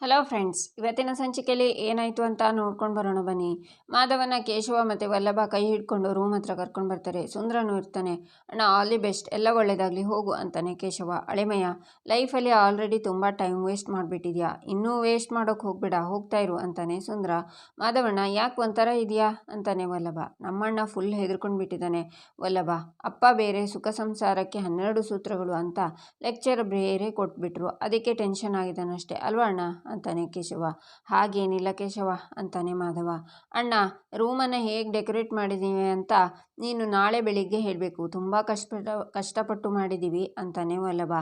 Hello friends ಇವತ್ತಿನ ಸಂಚಿಕೆಯಲ್ಲಿ ಏನಾಯಿತು ಅಂತ ನೋಡ್ಕೊಂಡು ಬರೋಣ ಬನ್ನಿ. ಮಾಧವನ ಕೇಶವ ಮತ್ತು ವಲ್ಲಭ ಕೈ ಹಿಡ್ಕೊಂಡು ರೂಮ್ ಹತ್ರ ಕರ್ಕೊಂಡು ಬರ್ತಾರೆ. ಸುಂದರನು ಇರ್ತಾನೆ. ಅಣ್ಣ ಆಲ್ ದಿ ಬೆಸ್ಟ್ ಎಲ್ಲ ಒಳ್ಳೇದಾಗಲಿ. ಹೋಗು, ಅಂತಾನೆ ಕೇಶವ. ಅಳೆಮಯ ಲೈಫಲ್ಲಿ ಆಲ್ರೆಡಿ ತುಂಬ ಟೈಮ್ ವೇಸ್ಟ್ ಮಾಡಿಬಿಟ್ಟಿದ್ಯಾ? ಇನ್ನೂ ವೇಸ್ಟ್ ಮಾಡೋಕ್ಕೆ ಹೋಗ್ಬೇಡ. ಹೋಗ್ತಾ ಇರು, ಅಂತಾನೆ ಸುಂದರ. ಮಾಧವಣ್ಣ, ಯಾಕೆ ಒಂಥರ ಇದೆಯಾ? ಅಂತಾನೆ ವಲ್ಲಭ. ನಮ್ಮಣ್ಣ ಫುಲ್ ಹೆದರ್ಕೊಂಡು ಬಿಟ್ಟಿದ್ದಾನೆ. ವಲ್ಲಭ. ಅಪ್ಪ ಬೇರೆ ಸುಖ ಸಂಸಾರಕ್ಕೆ ಹನ್ನೆರಡು ಸೂತ್ರಗಳು ಅಂತ ಲೆಕ್ಚರ್ ಬೇರೆ ಕೊಟ್ಬಿಟ್ರು. ಅದಕ್ಕೆ ಟೆನ್ಷನ್ ಆಗಿದ್ದಾನಷ್ಟೇ. ಅಲ್ವಾ ಅಣ್ಣ? ಅಂತಾನೆ ಕೇಶವ. ಹಾಗೇನಿಲ್ಲ ಕೇಶವ, ಅಂತಾನೆ ಮಾಧವ. ಅಣ್ಣ, ರೂಮನ್ನು ಹೇಗೆ ಡೆಕೋರೇಟ್ ಮಾಡಿದ್ದೀವಿ ಅಂತ ನೀನು ನಾಳೆ ಬೆಳಿಗ್ಗೆ ಹೇಳಬೇಕು. ತುಂಬ ಕಷ್ಟಪಟ್ಟು ಕಷ್ಟಪಟ್ಟು ಮಾಡಿದ್ದೀವಿ ಅಂತಾನೆ ವಲ್ಲಭ.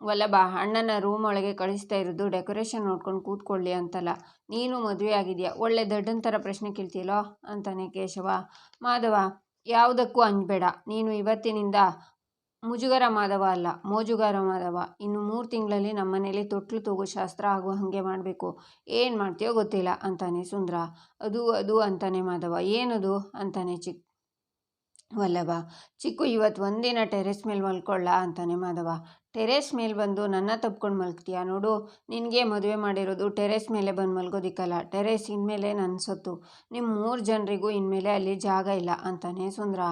ವಲ್ಲಭ, ಅಣ್ಣನ ರೂಮ್ ಒಳಗೆ ಕಳಿಸ್ತಾ ಇರೋದು ಡೆಕೋರೇಷನ್ ನೋಡ್ಕೊಂಡು ಕೂತ್ಕೊಳ್ಳಿ ಅಂತಲ್ಲ. ನೀನು ಮದುವೆ ಆಗಿದೆಯಾ? ಒಳ್ಳೆ ದೊಡ್ಡನ ಥರ ಪ್ರಶ್ನೆ ಕೇಳ್ತೀಯಲ್ಲೋ, ಅಂತಾನೆ ಕೇಶವ. ಮಾಧವ, ಯಾವುದಕ್ಕೂ ಅಂಜಬೇಡ ನೀನು ಇವತ್ತಿನಿಂದ ಮುಜುಗರ ಮಾಧವ ಅಲ್ಲ ಮೋಜುಗಾರ ಮಾಧವ ಇನ್ನು ಮೂರು ತಿಂಗಳಲ್ಲಿ ನಮ್ಮ ಮನೇಲಿ ತೊಟ್ಲು ತೂಗು ಶಾಸ್ತ್ರ ಆಗುವ ಹಾಗೆ ಮಾಡಬೇಕು. ಏನು ಮಾಡ್ತೀಯೋ ಗೊತ್ತಿಲ್ಲ ಅಂತಾನೆ ಸುಂದರ. ಅದು ಅದು ಅಂತಾನೆ ಮಾಧವ. ಏನದು? ಅಂತಾನೆ ಚಿಕ್ಕ ವಲ್ಲಭ. ಚಿಕ್ಕು ಇವತ್ತು ಒಂದಿನ ಟೆರೆಸ್ ಮೇಲೆ ಮಲ್ಕೊಳ್ಳ ಅಂತಾನೆ ಮಾಧವ. ಟೆರೆಸ್ ಮೇಲೆ ಬಂದು ನನ್ನ ತಪ್ಕೊಂಡು ಮಲ್ಕ್ತೀಯ? ನೋಡು, ನಿನಗೆ ಮದುವೆ ಮಾಡಿರೋದು ಟೆರೆಸ್ ಮೇಲೆ ಬಂದು ಮಲ್ಗೋದಿಕ್ಕಲ್ಲ. ಟೆರೆಸ್ ಇನ್ಮೇಲೆ ನನ್ನ ಸೊತ್ತು. ನಿಮ್ಮ ಮೂರು ಜನರಿಗೂ ಇನ್ಮೇಲೆ ಅಲ್ಲಿ ಜಾಗ ಇಲ್ಲ ಅಂತಾನೆ ಸುಂದರ.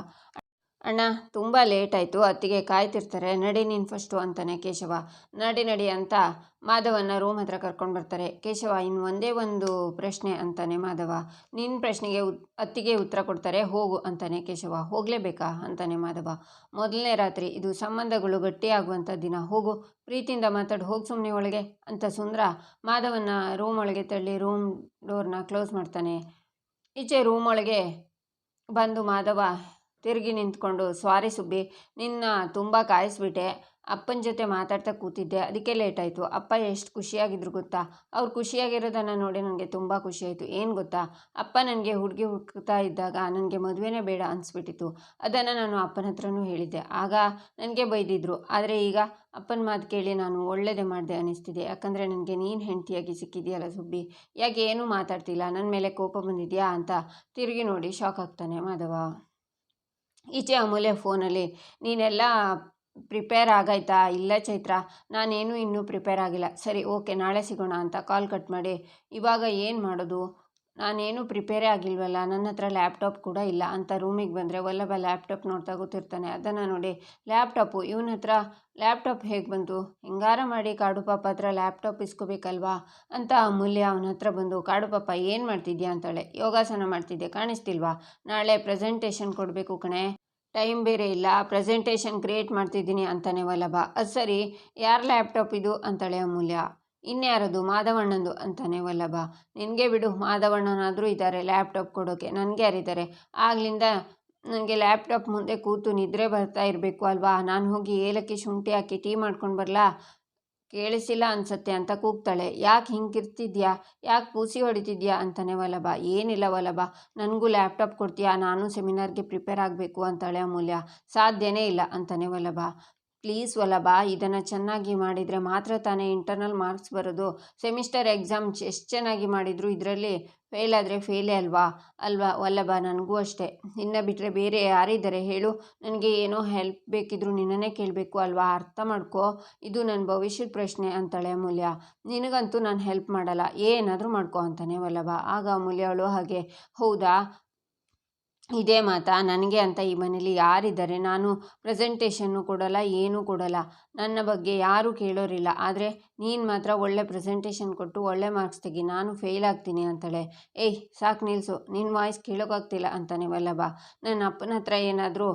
ಅಣ್ಣ, ತುಂಬ ಲೇಟ್ ಆಯಿತು. ಅತ್ತಿಗೆ ಕಾಯ್ತಿರ್ತಾರೆ. ನಡಿ ನೀನು ಫಸ್ಟು ಅಂತಾನೆ ಕೇಶವ. ನಡಿ ನಡಿ ಅಂತ ಮಾಧವನ ರೂಮ್ ಹತ್ರ ಕರ್ಕೊಂಡು ಬರ್ತಾರೆ. ಕೇಶವ ಇನ್ನು ಒಂದೇ ಒಂದು ಪ್ರಶ್ನೆ ಅಂತಾನೆ ಮಾಧವ. ನಿನ್ನ ಪ್ರಶ್ನೆಗೆ ಅತ್ತಿಗೆ ಉತ್ತರ ಕೊಡ್ತಾರೆ. ಹೋಗು ಅಂತಾನೆ ಕೇಶವ. ಹೋಗಲೇಬೇಕಾ ಅಂತಾನೆ ಮಾಧವ. ಮೊದಲನೇ ರಾತ್ರಿ, ಇದು ಸಂಬಂಧಗಳು ಗಟ್ಟಿಯಾಗುವಂಥ ದಿನ. ಹೋಗು, ಪ್ರೀತಿಯಿಂದ ಮಾತಾಡಿ. ಹೋಗಿ ಸುಮ್ಮನೆ ಒಳಗೆ ಅಂತ ಸುಂದರ ಮಾಧವನ ರೂಮ್ ಒಳಗೆ ತಳ್ಳಿ ರೂಮ್ ಡೋರ್ನ ಕ್ಲೋಸ್ ಮಾಡ್ತಾನೆ. ಈಚೆ ರೂಮ್ ಒಳಗೆ ಬಂದು ಮಾಧವ ತಿರುಗಿ ನಿಂತ್ಕೊಂಡು, ಸ್ವಾರಿ ಸುಬ್ಬಿ, ನಿನ್ನ ತುಂಬ ಕಾಯಿಸ್ಬಿಟ್ಟೆ. ಅಪ್ಪನ ಜೊತೆ ಮಾತಾಡ್ತಾ ಕೂತಿದ್ದೆ. ಅದಕ್ಕೆ ಲೇಟ್ ಆಯಿತು. ಅಪ್ಪ ಎಷ್ಟು ಖುಷಿಯಾಗಿದ್ರು ಗೊತ್ತಾ? ಅವ್ರು ಖುಷಿಯಾಗಿರೋದನ್ನು ನೋಡಿ ನನಗೆ ತುಂಬ ಖುಷಿಯಾಯಿತು ಏನು ಗೊತ್ತಾ? ಅಪ್ಪ ನನಗೆ ಹುಡುಗಿ ಹುಡುಕ್ತಾ ಇದ್ದಾಗ ನನಗೆ ಮದುವೆನೇ ಬೇಡ ಅನಿಸ್ಬಿಟ್ಟಿತ್ತು. ಅದನ್ನು ನಾನು ಅಪ್ಪನ ಹತ್ರನೂ ಹೇಳಿದ್ದೆ. ಆಗ ನನಗೆ ಬೈದಿದ್ರು. ಆದರೆ ಈಗ ಅಪ್ಪನ ಮಾತು ಕೇಳಿ ನಾನು ಒಳ್ಳೆಯದೇ ಮಾಡಿದೆ ಅನ್ನಿಸ್ತಿದೆ ಯಾಕಂದರೆ ನನಗೆ ನೀನು ಹೆಂಡತಿಯಾಗಿ ಸಿಕ್ಕಿದೆಯಲ್ಲ ಸುಬ್ಬಿ. ಯಾಕೆ ಏನೂ ಮಾತಾಡ್ತಿಲ್ಲ. ನನ್ನ ಮೇಲೆ ಕೋಪ ಬಂದಿದೆಯಾ ಅಂತ ತಿರುಗಿ ನೋಡಿ ಶಾಕ್ ಆಗ್ತಾನೆ ಮಾಧವ. ಈಚೆ ಅಮೂಲ್ಯ ಫೋನಲ್ಲಿ, ನೀನೆಲ್ಲ ಪ್ರಿಪೇರ್ ಆಗೈತಾ ಇಲ್ಲ ಚೈತ್ರ, ನಾನೇನು ಇನ್ನೂ ಪ್ರಿಪೇರ್ ಆಗಿಲ್ಲ. ಸರಿ, ಓಕೆ, ನಾಳೆ ಸಿಗೋಣ ಅಂತ ಕಾಲ್ ಕಟ್ ಮಾಡಿ. ಇವಾಗ ಏನು ಮಾಡೋದು? ನಾನೇನು ಪ್ರಿಪೇರೇ ಆಗಿಲ್ವಲ್ಲ, ನನ್ನ ಹತ್ರ ಲ್ಯಾಪ್ಟಾಪ್ ಕೂಡ ಇಲ್ಲ ಅಂತ ರೂಮಿಗೆ ಬಂದರೆ ವಲ್ಲಭ ಲ್ಯಾಪ್ಟಾಪ್ ನೋಡ್ತಾ ಕೂತಿರ್ತಾನೆ. ಅದನ್ನು ನೋಡಿ, ಲ್ಯಾಪ್ಟಾಪು? ಇವನ ಹತ್ರ ಲ್ಯಾಪ್ಟಾಪ್ ಹೇಗೆ ಬಂತು? ಹಿಂಗಾರ ಮಾಡಿ ಕಾಡು ಪಾಪ ಹತ್ರ ಲ್ಯಾಪ್ಟಾಪ್ ಇಸ್ಕೋಬೇಕಲ್ವಾ? ಅಂತ ಅಮೂಲ್ಯ ಅವನ ಹತ್ರ ಬಂದು, ಕಾಡು ಪಾಪ, ಏನು ಮಾಡ್ತಿದ್ಯಾ? ಅಂತಾಳೆ. ಯೋಗಾಸನ ಮಾಡ್ತಿದ್ದೆ, ಕಾಣಿಸ್ತಿಲ್ವಾ? ನಾಳೆ ಪ್ರೆಸೆಂಟೇಷನ್ ಕೊಡಬೇಕು ಕಣೆ. ಟೈಮ್ ಬೇರೆ ಇಲ್ಲ, ಪ್ರೆಸೆಂಟೇಷನ್ ಕ್ರಿಯೇಟ್ ಮಾಡ್ತಿದ್ದೀನಿ ಅಂತಾನೆ ವಲ್ಲಭ. ಅದು ಸರಿ, ಯಾರ ಲ್ಯಾಪ್ಟಾಪ್ ಇದು? ಅಂತಾಳೆ ಅಮೂಲ್ಯ. ಇನ್ಯಾರದು? ಮಾಧವಣ್ಣಂದು ಅಂತಾನೆ ವಲ್ಲಭ. ನಿನಗೆ ಬಿಡು, ಮಾಧವಣ್ಣನಾದರೂ ಇದ್ದಾರೆ ಲ್ಯಾಪ್ಟಾಪ್ ಕೊಡೋಕೆ. ನನಗೆ ಯಾರಿದ್ದಾರೆ? ಆಗ್ಲಿಂದ ನನಗೆ ಲ್ಯಾಪ್ಟಾಪ್ ಮುಂದೆ ಕೂತು ನಿದ್ರೆ ಬರ್ತಾ ಇರಬೇಕು ಅಲ್ವಾ? ನಾನು ಹೋಗಿ ಏಲಕ್ಕಿ ಶುಂಠಿ ಹಾಕಿ ಟೀ ಮಾಡ್ಕೊಂಡು ಬರಲಾ? ಕೇಳಿಸಿಲ್ಲ ಅನ್ಸತ್ತೆ ಅಂತ ಕೂಗ್ತಾಳೆ. ಯಾಕೆ ಹಿಂಗಿರ್ತಿದ್ಯಾ? ಯಾಕೆ ಪೂಸಿ ಹೊಡಿತಿದ್ಯಾ? ಅಂತಾನೆ ವಲ್ಲಭ. ಏನಿಲ್ಲ ವಲ್ಲಭ. ನನಗೂ ಲ್ಯಾಪ್ಟಾಪ್ ಕೊಡ್ತೀಯಾ? ನಾನು ಸೆಮಿನಾರ್ಗೆ ಪ್ರಿಪೇರ್ ಆಗಬೇಕು ಅಂತಾಳೆ ಅಮೂಲ್ಯ. ಸಾಧ್ಯನೇ ಇಲ್ಲ, ಅಂತಾನೆ ವಲ್ಲಭ. ಪ್ಲೀಸ್ ವಲ್ಲಭ, ಇದನ್ನು ಚೆನ್ನಾಗಿ ಮಾಡಿದರೆ ಮಾತ್ರ ತಾನೇ ಇಂಟರ್ನಲ್ ಮಾರ್ಕ್ಸ್ ಬರೋದು. ಸೆಮಿಸ್ಟರ್ ಎಕ್ಸಾಮ್ ಎಷ್ಟು ಚೆನ್ನಾಗಿ ಮಾಡಿದ್ರು ಇದರಲ್ಲಿ ಫೇಲ್ ಆದರೆ ಫೇಲೇ ಅಲ್ವಾ? ಅಲ್ವಾ ವಲ್ಲಭ? ನನಗೂ ಅಷ್ಟೇ. ನಿನ್ನ ಬಿಟ್ಟರೆ ಬೇರೆ ಯಾರಿದ್ದಾರೆ ಹೇಳು. ನನಗೆ ಏನೋ ಹೆಲ್ಪ್ ಬೇಕಿದ್ರು ನಿನ್ನನ್ನೇ ಕೇಳಬೇಕು ಅಲ್ವಾ? ಅರ್ಥ ಮಾಡ್ಕೋ. ಇದು ನನ್ನ ಭವಿಷ್ಯದ ಪ್ರಶ್ನೆ ಅಂತಾಳೆ ಅಮೂಲ್ಯ. ನಿನಗಂತೂ ನಾನು ಹೆಲ್ಪ್ ಮಾಡಲ್ಲ. ಏನಾದರೂ ಮಾಡ್ಕೋ ಅಂತಾನೆ ವಲ್ಲಭ. ಆಗ ಅಮೂಲ್ಯ ಅವಳು ಹಾಗೆ, ಹೌದಾ? ಇದೇ ಮಾತಾ, ನನಗೆ ಅಂತ ಈ ಮನೇಲಿ ಯಾರಿದ್ದಾರೆ? ನಾನು ಪ್ರೆಸೆಂಟೇಷನ್ನು ಕೊಡಲ್ಲ, ಏನೂ ಕೊಡಲ್ಲ. ನನ್ನ ಬಗ್ಗೆ ಯಾರೂ ಕೇಳೋರಿಲ್ಲ. ಆದರೆ ನೀನು ಮಾತ್ರ ಒಳ್ಳೆ ಪ್ರೆಸೆಂಟೇಷನ್ ಕೊಟ್ಟು ಒಳ್ಳೆ ಮಾರ್ಕ್ಸ್ ತೆಗಿ. ನಾನು ಫೇಲ್ ಆಗ್ತೀನಿ ಅಂತಾಳೆ. ಏಯ್, ಸಾಕು ನಿಲ್ಲಿಸು ನಿನ್ನ ವಾಯ್ಸ್ ಕೇಳೋಕ್ಕಾಗ್ತಿಲ್ಲ ಅಂತಾನೆ ವಲ್ಲಭ. ನನ್ನ ಅಪ್ಪನ ಹತ್ರ ಏನಾದರೂ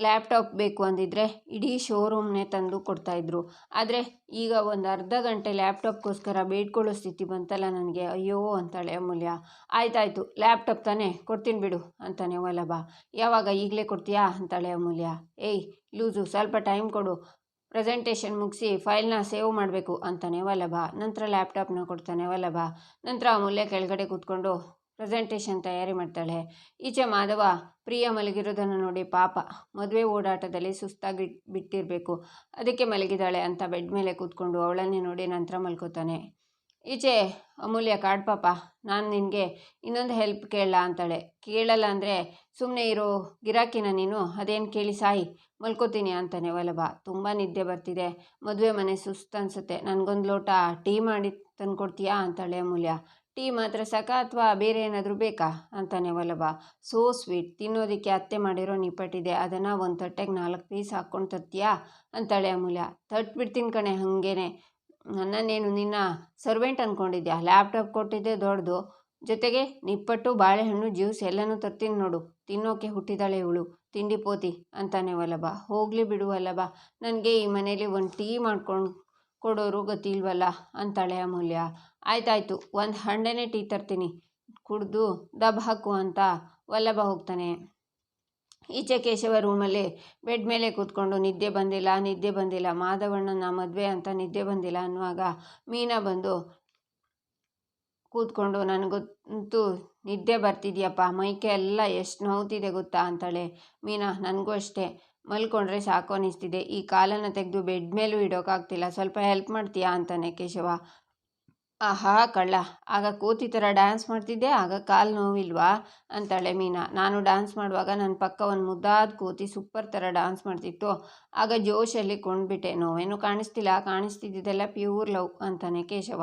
ಲ್ಯಾಪ್ಟಾಪ್ ಬೇಕು ಅಂದಿದ್ರೆ ಇಡೀ ಶೋರೂಮ್ನೇ ತಂದು ಕೊಡ್ತಾಯಿದ್ರು ಆದರೆ ಈಗ ಒಂದು ಅರ್ಧ ಗಂಟೆ ಲ್ಯಾಪ್ಟಾಪ್ಗೋಸ್ಕರ ಬೇಡ್ಕೊಳ್ಳೋ ಸ್ಥಿತಿ ಬಂತಲ್ಲ ನನಗೆ. ಅಯ್ಯೋ ಅಂತಾಳೆ ಅಮೂಲ್ಯ. ಆಯ್ತಾಯ್ತು, ಲ್ಯಾಪ್ಟಾಪ್ ತಾನೇ, ಕೊಡ್ತೀನಿ ಬಿಡು, ಅಂತಾನೆ ವಲ್ಲಭ. ಯಾವಾಗ ಈಗಲೇ ಕೊಡ್ತೀಯಾ? ಅಂತಾಳೆ ಅಮೂಲ್ಯ. ಏಯ್, ಲೂಸು, ಸ್ವಲ್ಪ ಟೈಮ್ ಕೊಡು. ಪ್ರೆಸೆಂಟೇಷನ್ ಮುಗಿಸಿ ಫೈಲ್ನ ಸೇವ್ ಮಾಡಬೇಕು, ಅಂತಾನೆ ವಲ್ಲಭ. ನಂತರ ಲ್ಯಾಪ್ಟಾಪ್ನ ಕೊಡ್ತಾನೆ ವಲ್ಲಭ. ನಂತರ ಅಮೂಲ್ಯ ಕೆಳಗಡೆ ಕೂತ್ಕೊಂಡು ಪ್ರೆಸೆಂಟೇಷನ್ ತಯಾರಿ ಮಾಡ್ತಾಳೆ. ಈಚೆ ಮಾಧವ ಪ್ರಿಯ ಮಲಗಿರೋದನ್ನು ನೋಡಿ ಪಾಪ. ಮದುವೆ ಓಡಾಟದಲ್ಲಿ ಸುಸ್ತಾಗಿ ಬಿಟ್ಟಿರಬೇಕು. ಅದಕ್ಕೆ ಮಲಗಿದಾಳೆ ಅಂತ ಬೆಡ್ ಮೇಲೆ ಕೂತ್ಕೊಂಡು ಅವಳನ್ನೇ ನೋಡಿ ನಂತರ ಮಲ್ಕೋತಾನೆ. ಈಚೆ ಅಮೂಲ್ಯ, ಕಾಡ್ ಪಾಪ, ನಾನು ನಿನಗೆ ಇನ್ನೊಂದು ಹೆಲ್ಪ್ ಕೇಳಲ್ಲ ಅಂತಾಳೆ. ಕೇಳಲ್ಲ ಅಂದರೆ ಸುಮ್ಮನೆ ಇರೋ, ಗಿರಾಕಿನ ನೀನು, ಅದೇನು ಕೇಳಿ ಸಾಯಿ, ಮಲ್ಕೋತೀನಿ ಅಂತಾನೆ ವಲ್ಲಭ. ತುಂಬ ನಿದ್ದೆ ಬರ್ತಿದೆ. ಮದುವೆ ಮನೆ ಸುಸ್ತು ಅನಿಸುತ್ತೆ. ನನಗೊಂದು ಲೋಟ ಟೀ ಮಾಡಿ ತಂದು ಕೊಡ್ತೀಯಾ ಅಂತಾಳೆ ಅಮೂಲ್ಯ. ಟೀ ಮಾತ್ರ ಸಾಕಾ ಅಥವಾ ಬೇರೆ ಏನಾದರೂ ಬೇಕಾ? ಅಂತಾನೆ ವಲ್ಲಭ. ಸೋ ಸ್ವೀಟ್ ತಿನ್ನೋದಕ್ಕೆ ಅತ್ತೆ ಮಾಡಿರೋ ನಿಪ್ಪಟ್ಟಿದೆ. ಅದನ್ನು ಒಂದು ತಟ್ಟೆಗೆ ನಾಲ್ಕು ಪೀಸ್ ಹಾಕ್ಕೊಂಡು ತರ್ತೀಯಾ? ಅಂತಾಳೆ ಅಮೂಲ್ಯ. ತಟ್ಬಿಡ್ತೀನಿ ಕಣೆ, ಹಾಗೇನೆ. ನನ್ನೇನು ನಿನ್ನ ಸರ್ವೆಂಟ್ ಅಂದ್ಕೊಂಡಿದ್ಯಾ ಲ್ಯಾಪ್ಟಾಪ್ ಕೊಟ್ಟಿದ್ದೆ ದೊಡ್ಡದು. ಜೊತೆಗೆ ನಿಪ್ಪಟ್ಟು, ಬಾಳೆಹಣ್ಣು, ಜ್ಯೂಸ್ ಎಲ್ಲನೂ ತರ್ತೀನಿ ನೋಡು. ತಿನ್ನೋಕೆ ಹುಟ್ಟಿದಾಳೆ ಇವಳು. ತಿಂಡಿ ಪೋತಿ, ಅಂತಾನೆ ವಲ್ಲಭ. ಹೋಗಲಿ ಬಿಡು ವಲ್ಲಭ. ನನಗೆ ಈ ಮನೇಲಿ ಒಂದು ಟೀ ಮಾಡ್ಕೊಂಡು ಕೊಡೋರು ಗೊತ್ತಿಲ್ವಲ್ಲ? ಅಂತಾಳೆ ಅಮೂಲ್ಯ. ಆಯ್ತಾಯ್ತು, ಒಂದು ಹಂಡೆನೇ ಟೀ ತರ್ತೀನಿ. ಕುಡಿದು ದಬ್ ಹಾಕು ಅಂತ ವಲ್ಲಭ ಹೋಗ್ತಾನೆ. ಈಚೆ ಕೇಶವ ರೂಮಲ್ಲಿ ಬೆಡ್ ಮೇಲೆ ಕೂತ್ಕೊಂಡು, ನಿದ್ದೆ ಬಂದಿಲ್ಲ ನಿದ್ದೆ ಬಂದಿಲ್ಲ ಮಾಧವಣ್ಣನ ಮದುವೆ ಅಂತ ನಿದ್ದೆ ಬಂದಿಲ್ಲ ಅನ್ನುವಾಗ ಮೀನಾ ಬಂದು ಕೂತ್ಕೊಂಡು, ನನಗಂತೂ ನಿದ್ದೆ ಬರ್ತಿದ್ಯಪ್ಪ ಮೈಕೆ ಎಲ್ಲ ಎಷ್ಟು ನೋವುತ್ತಿದೆ ಗೊತ್ತಾ? ಅಂತಾಳೆ ಮೀನಾ. ನನಗೂ ಅಷ್ಟೇ. ಮಲ್ಕೊಂಡ್ರೆ ಸಾಕು ಅನಿಸ್ತಿದೆ. ಈ ಕಾಲನ್ನು ತೆಗೆದು ಬೆಡ್ ಮೇಲೂ ಇಡೋಕ್ಕಾಗ್ತಿಲ್ಲ ಸ್ವಲ್ಪ ಹೆಲ್ಪ್ ಮಾಡ್ತೀಯಾ ಅಂತಾನೆ ಕೇಶವ. ಆಹಾ, ಕಳ್ಳ. ಆಗ ಕೂತಿ ಥರ ಡ್ಯಾನ್ಸ್ ಮಾಡ್ತಿದ್ದೆ, ಆಗ ಕಾಲು ನೋವಿಲ್ವಾ? ಅಂತಾಳೆ ಮೀನಾ. ನಾನು ಡ್ಯಾನ್ಸ್ ಮಾಡುವಾಗ ನನ್ನ ಪಕ್ಕ ಒಂದು ಮುದ್ದಾದ ಕೂತಿ ಸೂಪರ್ ಥರ ಡ್ಯಾನ್ಸ್ ಮಾಡ್ತಿತ್ತು. ಆಗ ಜೋಶಲ್ಲಿ ಕೊಂಡ್ಬಿಟ್ಟೆ. ನೋವೇನು ಕಾಣಿಸ್ತಿಲ್ಲ. ಕಾಣಿಸ್ತಿದ್ದೆಲ್ಲ ಪ್ಯೂರ್ ಲವ್ ಅಂತಾನೆ ಕೇಶವ.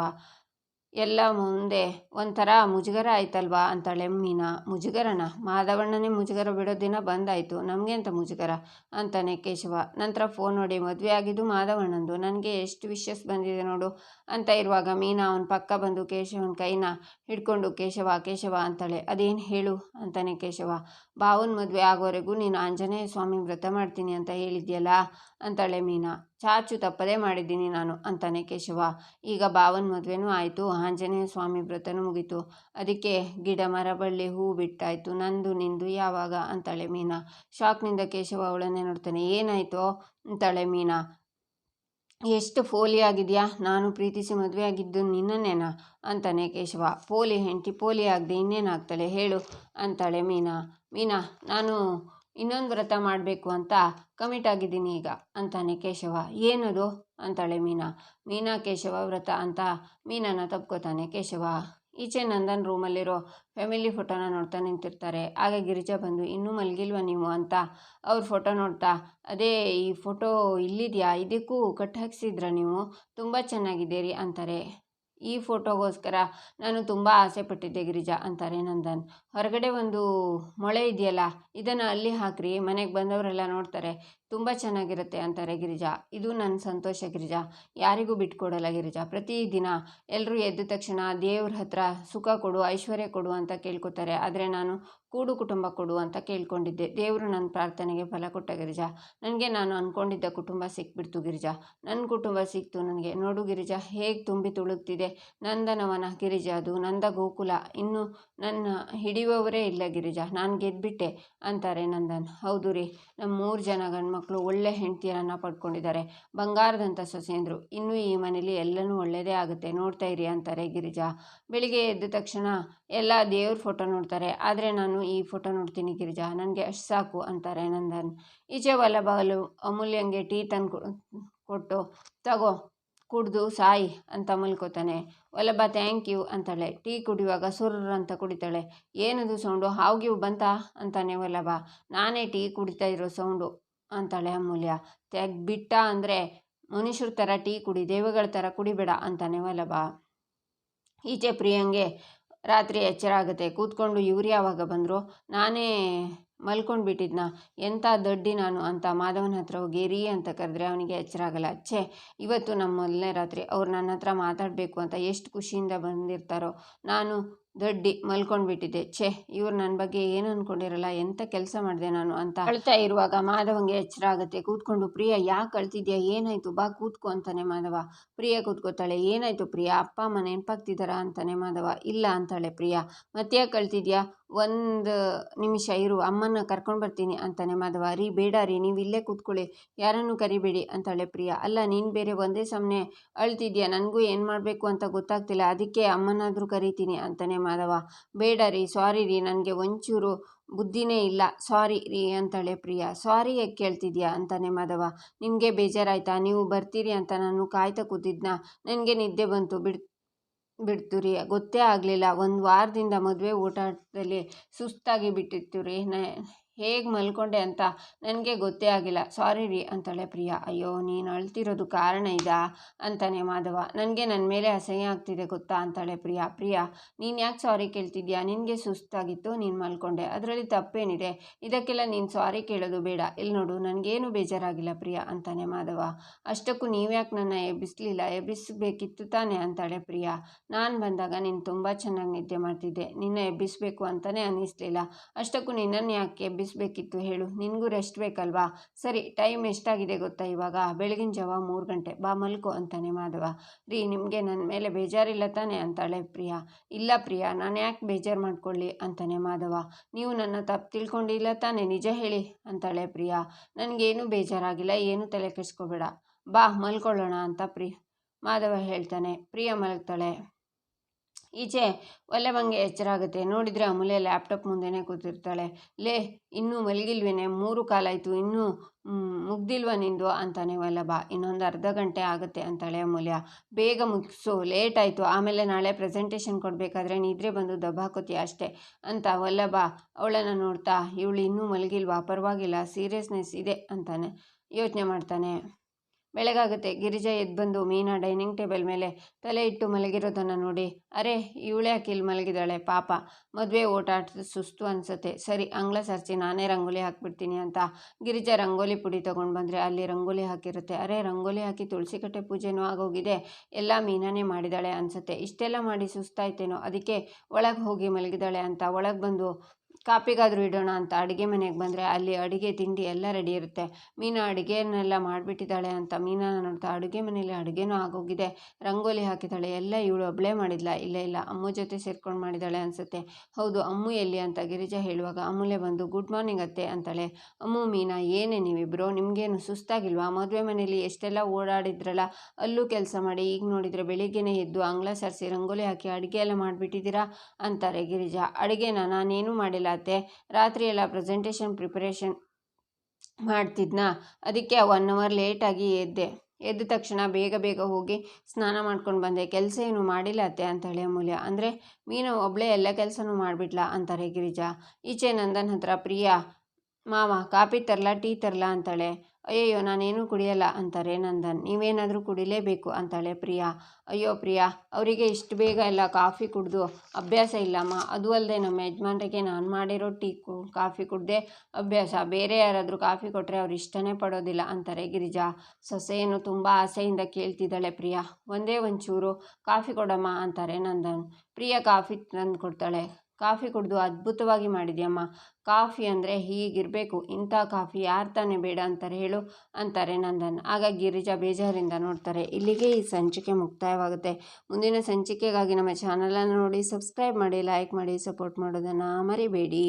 ಎಲ್ಲ ಮುಂದೆ. ಒಂಥರ ಮುಜುಗರ ಆಯ್ತಲ್ವಾ ಅಂತಾಳೆ ಮೀನಾ. ಮುಜುಗರನ? ಮಾಧವಣ್ಣನೇ ಮುಜುಗರ ಬಿಡೋ ದಿನ ಬಂದಾಯಿತು. ನಮಗೆ ಅಂತ ಮುಜುಗರ? ಅಂತಾನೆ ಕೇಶವ. ನಂತರ ಫೋನ್ ನೋಡಿ, ಮದುವೆ ಆಗಿದ್ದು ಮಾಧವಣ್ಣಂದು. ನನಗೆ ಎಷ್ಟು ವಿಶಸ್ ಬಂದಿದೆ ನೋಡು ಅಂತ ಇರುವಾಗ ಮೀನಾ ಅವನ ಪಕ್ಕ ಬಂದು ಕೇಶವನ ಕೈನ ಹಿಡ್ಕೊಂಡು, ಕೇಶವ ಕೇಶವ ಅಂತಾಳೆ. ಅದೇನು ಹೇಳು ಅಂತಾನೆ ಕೇಶವ. ಬಾವನ ಮದುವೆ ಆಗೋವರೆಗೂ ನೀನು ಆಂಜನೇಯ ಸ್ವಾಮಿ ವ್ರತ ಮಾಡ್ತೀನಿ ಅಂತ ಹೇಳಿದ್ಯಲ್ಲ ಅಂತಾಳೆ ಮೀನಾ. ಚಾಚು ತಪ್ಪದೇ ಮಾಡಿದ್ದೀನಿ ನಾನು, ಅಂತಾನೆ ಕೇಶವ. ಈಗ ಬಾವನ ಮದುವೆನೂ ಆಯಿತು, ಆಂಜನೇಯ ಸ್ವಾಮಿ ವ್ರತನೂ ಮುಗೀತು. ಅದಕ್ಕೆ ಗಿಡ ಮರ, ಬಳ್ಳಿ, ಹೂ ಬಿಟ್ಟಾಯಿತು. ನಂದು, ನಿಂದು, ಯಾವಾಗ? ಅಂತಾಳೆ ಮೀನಾ. ಶಾಕ್ನಿಂದ ಕೇಶವ ಅವಳನ್ನೇ ನೋಡ್ತಾನೆ. ಏನಾಯಿತೋ? ಅಂತಾಳೆ ಮೀನಾ. ಎಷ್ಟು ಫೋಲಿ ಆಗಿದೆಯಾ? ನಾನು ಪ್ರೀತಿಸಿ ಮದುವೆ ಆಗಿದ್ದು ನಿನ್ನನ್ನೇನಾ? ಅಂತಾನೆ ಕೇಶವ. ಪೋಲಿ ಹೆಂಡತಿ ಪೋಲಿ ಆಗದೆ ಇನ್ನೇನಾಗ್ತಾಳೆ? ಹೇಳು, ಅಂತಾಳೆ ಮೀನಾ. ಮೀನಾ, ನಾನು ಇನ್ನೊಂದು ವ್ರತ ಮಾಡಬೇಕು ಅಂತ ಕಮಿಟ್ ಆಗಿದ್ದೀನಿ ಈಗ. ಅಂತಾನೆ ಕೇಶವ. ಏನದು? ಅಂತಾಳೆ ಮೀನಾ. ಮೀನಾ ಕೇಶವ ವ್ರತ ಅಂತ ಮೀನನ ತಪ್ಕೋತಾನೆ ಕೇಶವ. ಈಚೆ ನಂದನ್ ರೂಮಲ್ಲಿರೋ ಫ್ಯಾಮಿಲಿ ಫೋಟೋನ ನೋಡ್ತಾ ನಿಂತಿರ್ತಾರೆ. ಆಗ ಗಿರಿಜಾ ಬಂದು, ಇನ್ನೂ ಮಲಗಿಲ್ವ ನೀವು? ಅಂತ ಅವ್ರ ಫೋಟೋ ನೋಡ್ತಾ, ಅದೇ, ಈ ಫೋಟೋ ಇಲ್ಲಿದೆಯಾ? ಇದಕ್ಕೂ ಕಟ್ ಹಾಕ್ಸಿದ್ರ ನೀವು? ತುಂಬ ಚೆನ್ನಾಗಿದ್ದೀರಿ ಅಂತಾರೆ. ಈ ಫೋಟೋಗೋಸ್ಕರ ನಾನು ತುಂಬ ಆಸೆ ಪಟ್ಟಿದ್ದೆ ಗಿರಿಜಾ, ಅಂತಾರೆ ನಂದನ್. ಹೊರಗಡೆ ಒಂದು ಮೊಳೆ ಇದೆಯಲ್ಲ, ಇದನ್ನು ಅಲ್ಲಿ ಹಾಕ್ರಿ. ಮನೆಗೆ ಬಂದವರೆಲ್ಲ ನೋಡ್ತಾರೆ, ತುಂಬ ಚೆನ್ನಾಗಿರುತ್ತೆ ಅಂತಾರೆ ಗಿರಿಜಾ. ಇದು ನನ್ನ ಸಂತೋಷ ಗಿರಿಜಾ. ಯಾರಿಗೂ ಬಿಟ್ಕೊಡಲ್ಲ ಗಿರಿಜಾ. ಪ್ರತಿದಿನ ಎಲ್ಲರೂ ಎದ್ದ ತಕ್ಷಣ ದೇವ್ರ ಹತ್ರ ಸುಖ ಕೊಡು, ಐಶ್ವರ್ಯ ಕೊಡು ಅಂತ ಕೇಳ್ಕೊತಾರೆ. ಆದರೆ ನಾನು ಕೂಡು ಕುಟುಂಬ ಕೊಡು ಅಂತ ಕೇಳ್ಕೊಂಡಿದ್ದೆ. ದೇವರು ನನ್ನ ಪ್ರಾರ್ಥನೆಗೆ ಫಲ ಕೊಟ್ಟ ಗಿರಿಜಾ. ನನಗೆ ನಾನು ಅಂದ್ಕೊಂಡಿದ್ದ ಕುಟುಂಬ ಸಿಕ್ಬಿಡ್ತು ಗಿರಿಜಾ. ನನ್ನ ಕುಟುಂಬ ಸಿಕ್ತು ನನಗೆ. ನೋಡು ಗಿರಿಜಾ, ಹೇಗೆ ತುಂಬಿ ತುಳುಕ್ತಿದೆ ನಂದನವನ ಗಿರಿಜಾ ಅದು. ನಂದ ಗೋಕುಲ. ಇನ್ನು ನನ್ನ ಹಿಡಿಯುವವರೇ ಇಲ್ಲ ಗಿರಿಜಾ, ನಾನು ಗೆದ್ಬಿಟ್ಟೆ ಅಂತಾರೆ ನಂದನ್. ಹೌದು ರೀ ನಮ್ಮ ಮೂರು ಜನ ಗಂಡ್ಮಕ್ಳು ಒಳ್ಳೆ ಹೆಂಡತಿಯರನ್ನು ಪಡ್ಕೊಂಡಿದ್ದಾರೆ. ಬಂಗಾರದಂಥ ಸೊಸೆಯಂದರು ಇನ್ನೂ ಈ ಮನೇಲಿ ಎಲ್ಲನೂ ಒಳ್ಳೆಯದೇ ಆಗುತ್ತೆ, ನೋಡ್ತಾ ಇರಿ ಅಂತಾರೆ ಗಿರಿಜಾ. ಬೆಳಿಗ್ಗೆ ಎದ್ದ ತಕ್ಷಣ ಎಲ್ಲ ದೇವ್ರ ಫೋಟೋ ನೋಡ್ತಾರೆ, ಆದರೆ ನಾನು ಈ ಫೋಟೋ ನೋಡ್ತೀನಿ ಗಿರಿಜಾ, ನನಗೆ ಅಷ್ಟು ಸಾಕು ಅಂತಾರೆ ನಂದನ್. ಈಚೆ ಬಾಲು ಅಮೂಲ್ಯಂಗೆ ಟೀ ತಂದು ಕೊಟ್ಟು ತಗೋ ಕುಡ್ದು ಸಾಯಿ ಅಂತ ಮಲ್ಕೋತಾನೆ. ವಲ್ಲಭ ಥ್ಯಾಂಕ್ ಯು ಅಂತಾಳೆ. ಟೀ ಕುಡಿಯುವಾಗ ಸುರ್ರ ಅಂತ ಕುಡಿತಾಳೆ. ಏನದು ಸೌಂಡು? ಹಾವ್ಗಿವ್ ಬಂತಾ? ಅಂತಾನೆ ವಲ್ಲಭ ನಾನೇ ಟೀ ಕುಡಿತಾ ಇರೋ ಸೌಂಡು ಅಂತಾಳೆ ಅಮೂಲ್ಯ. ತೆಗ್ಬಿಟ್ಟ ಅಂದರೆ ಮನುಷ್ಯರ ಥರ ಟೀ ಕುಡಿ ದೇವಗಳ ಥರ ಕುಡಿಬೇಡ ಅಂತಾನೆ ವಲ್ಲಭ ಈಚೆ ಪ್ರಿಯಂಗೆ ರಾತ್ರಿ ಎಚ್ಚರ ಆಗುತ್ತೆ. ಕೂತ್ಕೊಂಡು ಇವ್ರು ಯಾವಾಗ ಬಂದರು? ನಾನೇ ಮಲ್ಕೊಂಡು ಬಿಟ್ಟಿದ್ನ ಎಂಥ ದೊಡ್ಡಿ ನಾನು ಅಂತ ಮಾಧವನ ಹತ್ರ ಹೋಗಿ, ರೀ ಅಂತ ಕರೆದ್ರೆ ಅವನಿಗೆ ಎಚ್ಚರ ಆಗಲ್ಲ. ಛೇ, ಇವತ್ತು ನಮ್ಮ ಮೊದಲನೇ ರಾತ್ರಿ, ಅವ್ರು ನನ್ನ ಹತ್ರ ಮಾತಾಡಬೇಕು ಅಂತ ಎಷ್ಟು ಖುಷಿಯಿಂದ ಬಂದಿರ್ತಾರೋ. ನಾನು ದೊಡ್ಡಿ ಮಲ್ಕೊಂಡ್ಬಿಟ್ಟಿದೆ ಛೇ, ಇವ್ರು ನನ್ನ ಬಗ್ಗೆ ಏನು ಅನ್ಕೊಂಡಿರಲ್ಲ ಎಂಥ ಕೆಲಸ ಮಾಡಿದೆ ನಾನು ಅಂತ. ಅಳ್ತಾ ಇರುವಾಗ ಮಾಧವಂಗೆ ಎಚ್ಚರ ಆಗುತ್ತೆ. ಕೂತ್ಕೊಂಡು, ಪ್ರಿಯ, ಯಾಕೆ ಅಳ್ತಿದ್ಯಾ ಏನಾಯಿತು? ಬಾ, ಕೂತ್ಕೊ, ಅಂತಾನೆ ಮಾಧವ. ಪ್ರಿಯ ಕೂತ್ಕೋತಾಳೆ. ಏನಾಯಿತು ಪ್ರಿಯ? ಅಪ್ಪ ಅಮ್ಮ ನೆನಪಾಗ್ತಿದ್ದಾರಾ ಅಂತಾನೆ ಮಾಧವ. ಇಲ್ಲ, ಅಂತಾಳೆ ಪ್ರಿಯ. ಮತ್ತೆ ಯಾಕೆ ಅಳ್ತಿದ್ಯಾ ಒಂದು ನಿಮಿಷ ಇರು ಅಮ್ಮನ ಕರ್ಕೊಂಡು ಬರ್ತೀನಿ, ಅಂತಾನೆ ಮಾಧವ. ರೀ, ಬೇಡ ರೀ, ನೀವು ಇಲ್ಲೇ ಕೂತ್ಕೊಳ್ಳಿ. ಯಾರನ್ನು ಕರಿಬೇಡಿ, ಅಂತಾಳೆ ಪ್ರಿಯ. ಅಲ್ಲ, ನೀನು ಬೇರೆ ಒಂದೇ ಸಮನೆ ಅಳ್ತಿದ್ಯಾ? ನನಗೂ ಏನು ಮಾಡಬೇಕು ಅಂತ ಗೊತ್ತಾಗ್ತಿಲ್ಲ. ಅದಕ್ಕೆ ಅಮ್ಮನಾದರೂ ಕರಿತೀನಿ, ಅಂತಾನೆ ಮಾಧವ. ಬೇಡ ರೀ, ಸಾರಿ ರೀ, ನನಗೆ ಒಂಚೂರು ಬುದ್ಧಿನೇ ಇಲ್ಲ. ಸಾರಿ ರೀ ಅಂತಾಳೆ ಪ್ರಿಯಾ. ಸಾರಿ ಯಾಕೆ ಕೇಳ್ತಿದ್ಯಾ ಅಂತಾನೆ ಮಾಧವ. ನಿಮಗೆ ಬೇಜಾರಾಯ್ತಾ? ನೀವು ಬರ್ತೀರಿ ಅಂತ ನಾನು ಕಾಯ್ತಾ ಕೂತಿದ್ನ? ನನಗೆ ನಿದ್ದೆ ಬಂತು. ಬಿಡ್, ಬಿಡ್ತು ರೀ. ಗೊತ್ತೇ ಆಗಲಿಲ್ಲ. ಒಂದು ವಾರದಿಂದ ಮದುವೆ ಓಟಾಟದಲ್ಲಿ ಸುಸ್ತಾಗಿ ಬಿಟ್ಟಿತ್ತು ರೀ. ನ ಹೇಗೆ ಮಲ್ಕೊಂಡೆ ಅಂತ ನನಗೆ ಗೊತ್ತೇ ಆಗಿಲ್ಲ. ಸಾರಿ ರೀ ಅಂತಾಳೆ ಪ್ರಿಯಾ. ಅಯ್ಯೋ, ನೀನು ಅಳ್ತಿರೋದು ಕಾರಣ ಇದಾ? ಅಂತಾನೆ ಮಾಧವ. ನನಗೆ ನನ್ನ ಮೇಲೆ ಅಸಹ್ಯ ಆಗ್ತಿದೆ ಗೊತ್ತಾ? ಅಂತಾಳೆ ಪ್ರಿಯಾ. ಪ್ರಿಯಾ, ನೀನು ಯಾಕೆ ಸಾರಿ ಕೇಳ್ತಿದ್ಯಾ? ನಿನಗೆ ಸುಸ್ತಾಗಿತ್ತು, ನೀನು ಮಲ್ಕೊಂಡೆ. ಅದರಲ್ಲಿ ತಪ್ಪೇನಿದೆ. ಇದಕ್ಕೆಲ್ಲ ನೀನು ಸಾರಿ ಕೇಳೋದು ಬೇಡ. ಇಲ್ಲಿ ನೋಡು, ನನಗೇನು ಬೇಜಾರಾಗಿಲ್ಲ ಪ್ರಿಯಾ, ಅಂತಾನೆ ಮಾಧವ. ಅಷ್ಟಕ್ಕೂ ನೀವ್ಯಾಕೆ ನನ್ನ ಎಬ್ಬಿಸ್ಲಿಲ್ಲ? ಎಬ್ಬಿಸಬೇಕಿತ್ತು ತಾನೆ, ಅಂತಾಳೆ ಪ್ರಿಯಾ. ನಾನು ಬಂದಾಗ ನೀನು ತುಂಬ ಚೆನ್ನಾಗಿ ನಿದ್ದೆ ಮಾಡ್ತಿದ್ದೆ. ನಿನ್ನ ಎಬ್ಬಿಸಬೇಕು ಅಂತಲೇ ಅನ್ನಿಸ್ಲಿಲ್ಲ. ಅಷ್ಟಕ್ಕೂ ನಿನ್ನನ್ನು ಯಾಕೆ ಎಬ್ಬಿಸಬೇಕಿತ್ತು ಹೇಳು, ನಿನಗೂ ರೆಸ್ಟ್ ಬೇಕಲ್ವಾ? ಸರಿ ಟೈಮ್ ಎಷ್ಟಾಗಿದೆ ಗೊತ್ತಾ ಇವಾಗ? ಬೆಳಗಿನ ಜಾವ ಮೂರು ಗಂಟೆ. ಬಾ, ಮಲ್ಕೋ ಅಂತಾನೆ ಮಾಧವ. ರೀ, ನಿಮಗೆ ನನ್ನ ಮೇಲೆ ಬೇಜಾರಿಲ್ಲ ತಾನೆ ಅಂತಾಳೆ ಪ್ರಿಯಾ. ಇಲ್ಲ ಪ್ರಿಯಾ, ನಾನು ಯಾಕೆ ಬೇಜಾರು ಮಾಡ್ಕೊಳ್ಳಿ ಅಂತಾನೆ ಮಾಧವ. ನೀವು ನನ್ನ ತಪ್ಪು ತಿಳ್ಕೊಂಡಿಲ್ಲ ತಾನೆ, ನಿಜ ಹೇಳಿ ಅಂತಾಳೆ ಪ್ರಿಯಾ. ನನಗೇನು ಬೇಜಾರಾಗಿಲ್ಲ, ಏನು ತಲೆ ಕೆಡಿಸ್ಕೋಬೇಡ. ಬಾ, ಮಲ್ಕೊಳ್ಳೋಣ ಅಂತ ಪ್ರಿ ಮಾಧವ ಹೇಳ್ತಾನೆ. ಪ್ರಿಯ ಮಲಗ್ತಾಳೆ. ಈಚೆ ಒಲೆವಂಗೆ ಎಚ್ಚರ ಆಗುತ್ತೆ. ನೋಡಿದರೆ ಅಮೂಲ್ಯ ಲ್ಯಾಪ್ಟಾಪ್ ಮುಂದೆನೇ ಕೂತಿರ್ತಾಳೆ. ಲೇ, ಇನ್ನೂ ಮಲಗಿಲ್ವೇನೆ? ಮೂರು ಕಾಲಾಯಿತು. ಇನ್ನೂ ಮುಗ್ದಿಲ್ವ ನಿಂದು? ಅಂತಾನೆ ವಲ್ಲಭ. ಇನ್ನೊಂದು ಅರ್ಧ ಗಂಟೆ ಆಗುತ್ತೆ ಅಂತಾಳೆ ಅಮೂಲ್ಯ. ಬೇಗ ಮುಗಿಸು. ಲೇಟ್ ಆಯಿತು. ಆಮೇಲೆ ನಾಳೆ ಪ್ರೆಸೆಂಟೇಷನ್ ಕೊಡಬೇಕಾದ್ರೆ ನಿದ್ರೆ ಬಂದು ದಬ್ಬ ಹಾಕೋತೀಯ ಅಷ್ಟೇ? ಅಂತ ವಲ್ಲಭ ಅವಳನ್ನು ನೋಡ್ತಾ, ಇವಳು ಇನ್ನೂ ಮಲಗಿಲ್ವಾ? ಪರವಾಗಿಲ್ಲ. ಸೀರಿಯಸ್ನೆಸ್ ಇದೆ ಅಂತಾನೆ ಯೋಚನೆ ಮಾಡ್ತಾನೆ. ಬೆಳಗಾಗುತ್ತೆ. ಗಿರಿಜಾ ಎದ್ದು ಬಂದು ಮೀನಾ ಡೈನಿಂಗ್ ಟೇಬಲ್ ಮೇಲೆ ತಲೆ ಇಟ್ಟು ಮಲಗಿರೋದನ್ನು ನೋಡಿ, ಅರೆ, ಇವಳೆ ಇಲ್ಲಿ ಮಲಗಿದಾಳೆ ಪಾಪ. ಮದುವೆ ಓಟಾಟ ಸುಸ್ತು ಅನಿಸುತ್ತೆ. ಸರಿ, ಅಂಗ್ಳ ಸರ್ಚಿ ನಾನೇ ರಂಗೋಲಿ ಹಾಕ್ಬಿಡ್ತೀನಿ ಅಂತ ಗಿರಿಜಾ ರಂಗೋಲಿ ಪುಡಿ ತೊಗೊಂಡು ಬಂದರೆ ಅಲ್ಲಿ ರಂಗೋಲಿ ಹಾಕಿರುತ್ತೆ. ಅರೆ, ರಂಗೋಲಿ ಹಾಕಿ ತುಳಸಿ ಕಟ್ಟೆ ಪೂಜೆನೂ ಆಗೋಗಿದೆ. ಎಲ್ಲ ಮೀನಾನೇ ಮಾಡಿದಾಳೆ ಅನಿಸುತ್ತೆ. ಇಷ್ಟೆಲ್ಲ ಮಾಡಿ ಸುಸ್ತಾಯ್ತೇನೋ, ಅದಕ್ಕೆ ಒಳಗೆ ಹೋಗಿ ಮಲಗಿದಾಳೆ ಅಂತ ಒಳಗೆ ಬಂದು ಕಾಪಿಗಾದರೂ ಇಡೋಣ ಅಂತ. ಅಡುಗೆ ಮನೆಗೆ ಬಂದರೆ ಅಲ್ಲಿ ಅಡುಗೆ ತಿಂಡಿ ಎಲ್ಲ ರೆಡಿ ಇರುತ್ತೆ. ಮೀನಾ ಅಡುಗೆಯನ್ನೆಲ್ಲ ಮಾಡಿಬಿಟ್ಟಿದ್ದಾಳೆ ಅಂತ ಮೀನಾ ನೋಡ್ತಾ ಅಡುಗೆ ಮನೇಲಿ ಅಡುಗೆನೂ ಆಗೋಗಿದೆ. ರಂಗೋಲಿ ಹಾಕಿದ್ದಾಳೆ. ಎಲ್ಲ ಇವಳು ಒಬ್ಬಳೇ ಮಾಡಿದ್ಲ. ಇಲ್ಲ ಇಲ್ಲ. ಅಮ್ಮು ಜೊತೆ ಸೇರ್ಕೊಂಡು ಮಾಡಿದ್ದಾಳೆ ಅನಿಸುತ್ತೆ. ಹೌದು, ಅಮ್ಮು ಎಲ್ಲಿ ಅಂತ ಗಿರಿಜಾ ಹೇಳುವಾಗ ಅಮ್ಮುಲೆ ಬಂದು ಗುಡ್ ಮಾರ್ನಿಂಗ್ ಅತ್ತೆ ಅಂತಾಳೆ. ಅಮ್ಮು, ಮೀನಾ, ಏನೇ ನೀವಿಬ್ಬರು ನಿಮಗೇನು ಸುಸ್ತಾಗಿಲ್ವಾ? ಮದುವೆ ಮನೇಲಿ ಎಷ್ಟೆಲ್ಲ ಓಡಾಡಿದ್ರಲ್ಲ? ಅಲ್ಲೂ ಕೆಲಸ ಮಾಡಿ, ಈಗ ನೋಡಿದರೆ ಬೆಳಿಗ್ಗೆನೇ ಎದ್ದು ಅಂಗ್ಲ ಸರಿಸಿ ರಂಗೋಲಿ ಹಾಕಿ ಅಡುಗೆ ಎಲ್ಲ ಮಾಡಿಬಿಟ್ಟಿದ್ದೀರಾ? ಅಂತಾರೆ ಗಿರಿಜಾ. ಅಡುಗೆನ? ನಾನೇನು ಮಾಡಿಲ್ಲ. ಅತ್ತೆ ರಾತ್ರಿ ಎಲ್ಲ ಪ್ರೆಸೆಂಟೇಷನ್ ಪ್ರಿಪರೇಷನ್ ಮಾಡ್ತಿದ್ನ? ಅದಕ್ಕೆ ಒನ್ ಅವರ್ ಲೇಟಾಗಿ ಎದ್ದೆ. ಎದ್ದ ತಕ್ಷಣ ಬೇಗ ಬೇಗ ಹೋಗಿ ಸ್ನಾನ ಮಾಡ್ಕೊಂಡು ಬಂದೆ. ಕೆಲಸ ಏನು ಮಾಡಿಲ್ಲ ಅತ್ತೆ ಅಂತಾಳೆ ಅಮೂಲ್ಯ. ಅಂದರೆ ಮೀನು ಒಬ್ಬಳೇ ಎಲ್ಲ ಕೆಲಸನೂ ಮಾಡಿಬಿಟ್ಲಾ ಅಂತಾರೆ ಗಿರಿಜಾ. ಈಚೆ ನಂದನ್ ಹತ್ರ, ಪ್ರಿಯಾ, ಮಾವ ಕಾಪಿ ತರಲಾ, ಟೀ ತರಲಾ ಅಂತಾಳೆ. ಅಯ್ಯಯ್ಯೋ, ನಾನೇನು ಕುಡಿಯಲ್ಲ ಅಂತಾರೆ ನಂದನ್. ನೀವೇನಾದರೂ ಕುಡಿಲೇಬೇಕು ಅಂತಾಳೆ ಪ್ರಿಯಾ. ಅಯ್ಯೋ ಪ್ರಿಯಾ, ಅವರಿಗೆ ಇಷ್ಟು ಬೇಗ ಎಲ್ಲ ಕಾಫಿ ಕುಡಿದು ಅಭ್ಯಾಸ ಇಲ್ಲಮ್ಮ. ಅದು ಅಲ್ಲದೆ ನಮ್ಮ ಯಜಮಾನ್ರಿಗೆ ನಾನು ಮಾಡಿರೋ ಟೀ ಕಾಫಿ ಕುಡ್ದೆ ಅಭ್ಯಾಸ. ಬೇರೆ ಯಾರಾದರೂ ಕಾಫಿ ಕೊಟ್ಟರೆ ಅವ್ರು ಇಷ್ಟನೇ ಪಡೋದಿಲ್ಲ ಅಂತಾರೆ ಗಿರಿಜಾ. ಸೊಸೆಯನ್ನು ತುಂಬ ಆಸೆಯಿಂದ ಕೇಳ್ತಿದ್ದಾಳೆ ಪ್ರಿಯಾ. ಒಂದೇ ಒಂಚೂರು ಕಾಫಿ ಕೊಡಮ್ಮ ಅಂತಾರೆ ನಂದನ್. ಪ್ರಿಯಾ ಕಾಫಿ ತಂದು ಕೊಡ್ತಾಳೆ ಕಾಫಿ ಕುಡಿದು ಅದ್ಭುತವಾಗಿ ಮಾಡಿದೆಯಮ್ಮ ಕಾಫಿ ಅಂದರೆ ಹೀಗಿರಬೇಕು, ಇಂಥ ಕಾಫಿ ಯಾರು ತಾನೇ ಬೇಡ ಅಂತಾರೆ ಹೇಳು ಅಂತಾರೆ ನಂದನ್. ಆಗ ಗಿರಿಜಾ ಬೇಜಾರಿಂದ ನೋಡ್ತಾರೆ, ಇಲ್ಲಿಗೆ ಈ ಸಂಚಿಕೆ ಮುಕ್ತಾಯವಾಗುತ್ತೆ. ಮುಂದಿನ ಸಂಚಿಕೆಗಾಗಿ ನಮ್ಮ ಚಾನಲನ್ನು ನೋಡಿ, ಸಬ್ಸ್ಕ್ರೈಬ್ ಮಾಡಿ, ಲೈಕ್ ಮಾಡಿ, ಸಪೋರ್ಟ್ ಮಾಡೋದನ್ನು ಮರಿಬೇಡಿ.